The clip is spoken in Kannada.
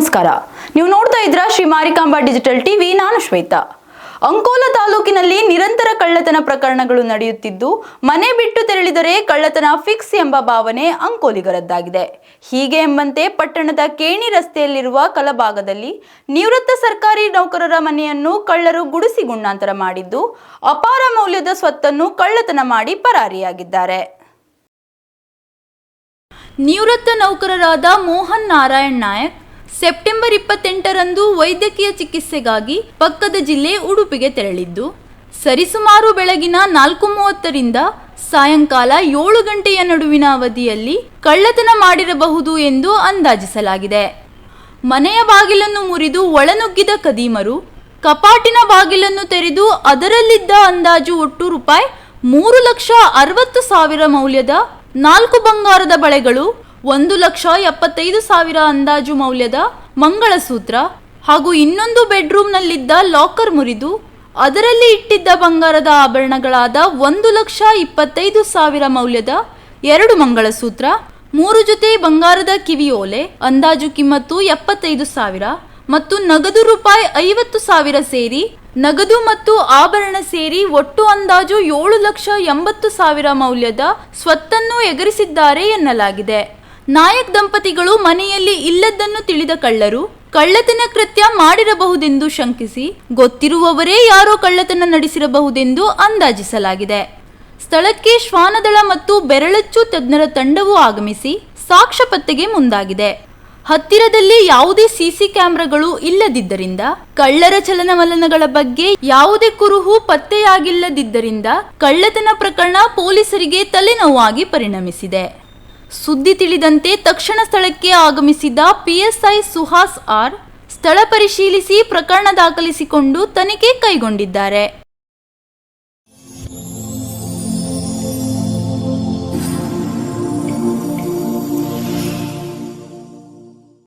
ನಮಸ್ಕಾರ. ನೀವು ನೋಡ್ತಾ ಇದ್ರ ಶ್ರೀ ಮಾರಿಕಾಂಬಾ ಡಿಜಿಟಲ್ ಟಿವಿ. ನಾನು ಶ್ವೇತಾ. ಅಂಕೋಲ ತಾಲೂಕಿನಲ್ಲಿ ನಿರಂತರ ಕಳ್ಳತನ ಪ್ರಕರಣಗಳು ನಡೆಯುತ್ತಿದ್ದು, ಮನೆ ಬಿಟ್ಟು ತೆರಳಿದರೆ ಕಳ್ಳತನ ಫಿಕ್ಸ್ ಎಂಬ ಭಾವನೆ ಅಂಕೋಲಿಗರದ್ದಾಗಿದೆ. ಹೀಗೆ ಎಂಬಂತೆ ಪಟ್ಟಣದ ಕೇಣಿ ರಸ್ತೆಯಲ್ಲಿರುವ ಕಲಭಾಗದಲ್ಲಿ ನಿವೃತ್ತ ಸರ್ಕಾರಿ ನೌಕರರ ಮನೆಯನ್ನು ಕಳ್ಳರು ಗುಡಿಸಿ ಗುಂಡಾಂತರ ಮಾಡಿದ್ದು, ಅಪಾರ ಮೌಲ್ಯದ ಸ್ವತ್ತನ್ನು ಕಳ್ಳತನ ಮಾಡಿ ಪರಾರಿಯಾಗಿದ್ದಾರೆ. ನಿವೃತ್ತ ನೌಕರರಾದ ಮೋಹನ್ ನಾರಾಯಣ್ ನಾಯಕ್ ಸೆಪ್ಟೆಂಬರ್ ಇಪ್ಪತ್ತೆಂಟರಂದು ವೈದ್ಯಕೀಯ ಚಿಕಿತ್ಸೆಗಾಗಿ ಪಕ್ಕದ ಜಿಲ್ಲೆ ಉಡುಪಿಗೆ ತೆರಳಿದ್ದು, ಸರಿಸುಮಾರು ಬೆಳಗಿನ ನಾಲ್ಕು ಮೂವತ್ತರಿಂದ ಸಾಯಂಕಾಲ ಏಳು ಗಂಟೆಯ ನಡುವಿನ ಅವಧಿಯಲ್ಲಿ ಕಳ್ಳತನ ಮಾಡಿರಬಹುದು ಎಂದು ಅಂದಾಜಿಸಲಾಗಿದೆ. ಮನೆಯ ಬಾಗಿಲನ್ನು ಮುರಿದು ಒಳನುಗ್ಗಿದ ಕದೀಮರು ಕಪಾಟಿನ ಬಾಗಿಲನ್ನು ತೆರೆದು ಅದರಲ್ಲಿದ್ದ ಅಂದಾಜು ಒಟ್ಟು ರೂಪಾಯಿ ಮೂರು ಲಕ್ಷ ಅರವತ್ತು ಸಾವಿರ ಮೌಲ್ಯದ ನಾಲ್ಕು ಬಂಗಾರದ ಬಳೆಗಳು, ಒಂದು ಲಕ್ಷ ಎಪ್ಪತ್ತೈದು ಸಾವಿರ ಅಂದಾಜು ಮೌಲ್ಯದ ಮಂಗಳಸೂತ್ರ ಹಾಗೂ ಇನ್ನೊಂದು ಬೆಡ್ರೂಮ್ನಲ್ಲಿದ್ದ ಲಾಕರ್ ಮುರಿದು ಅದರಲ್ಲಿ ಇಟ್ಟಿದ್ದ ಬಂಗಾರದ ಆಭರಣಗಳಾದ ಒಂದು ಲಕ್ಷ ಇಪ್ಪತ್ತೈದು ಸಾವಿರ ಮೌಲ್ಯದ ಎರಡು ಮಂಗಳಸೂತ್ರ, ಮೂರು ಜೊತೆ ಬಂಗಾರದ ಕಿವಿಯೋಲೆ ಅಂದಾಜು ಕಿಮ್ಮತ್ತು ಎಪ್ಪತ್ತೈದು ಸಾವಿರ ಮತ್ತು ನಗದು ರೂಪಾಯಿ ಐವತ್ತು ಸಾವಿರ ಸೇರಿ ನಗದು ಮತ್ತು ಆಭರಣ ಸೇರಿ ಒಟ್ಟು ಅಂದಾಜು ಏಳು ಲಕ್ಷ ಎಂಬತ್ತು ಸಾವಿರ ಮೌಲ್ಯದ ಸ್ವತ್ತನ್ನು ಎಗರಿಸಿದ್ದಾರೆ ಎನ್ನಲಾಗಿದೆ. ನಾಯಕ್ ದಂಪತಿಗಳು ಮನೆಯಲ್ಲಿ ಇಲ್ಲದನ್ನು ತಿಳಿದ ಕಳ್ಳರು ಕಳ್ಳತನ ಕೃತ್ಯ ಮಾಡಿರಬಹುದೆಂದು ಶಂಕಿಸಿ ಗೊತ್ತಿರುವವರೇ ಯಾರೋ ಕಳ್ಳತನ ನಡೆಸಿರಬಹುದೆಂದು ಅಂದಾಜಿಸಲಾಗಿದೆ. ಸ್ಥಳಕ್ಕೆ ಶ್ವಾನದಳ ಮತ್ತು ಬೆರಳಚ್ಚು ತಜ್ಞರ ತಂಡವು ಆಗಮಿಸಿ ಸಾಕ್ಷ್ಯ ಪತ್ತೆಗೆ ಮುಂದಾಗಿದೆ. ಹತ್ತಿರದಲ್ಲಿ ಯಾವುದೇ ಸಿಸಿ ಕ್ಯಾಮೆರಾಗಳು ಇಲ್ಲದಿದ್ದರಿಂದ, ಕಳ್ಳರ ಚಲನವಲನಗಳ ಬಗ್ಗೆ ಯಾವುದೇ ಕುರುಹು ಪತ್ತೆಯಾಗಿಲ್ಲದಿದ್ದರಿಂದ ಕಳ್ಳತನ ಪ್ರಕರಣ ಪೊಲೀಸರಿಗೆ ತಲೆನೋವಾಗಿ ಪರಿಣಮಿಸಿದೆ. ಸುದ್ದಿ ತಿಳಿದಂತೆ ತಕ್ಷಣ ಸ್ಥಳಕ್ಕೆ ಆಗಮಿಸಿದ ಪಿಎಸ್ಐ ಸುಹಾಸ್ ಆರ್ ಸ್ಥಳ ಪರಿಶೀಲಿಸಿ ಪ್ರಕರಣ ದಾಖಲಿಸಿಕೊಂಡು ತನಿಖೆ ಕೈಗೊಂಡಿದ್ದಾರೆ.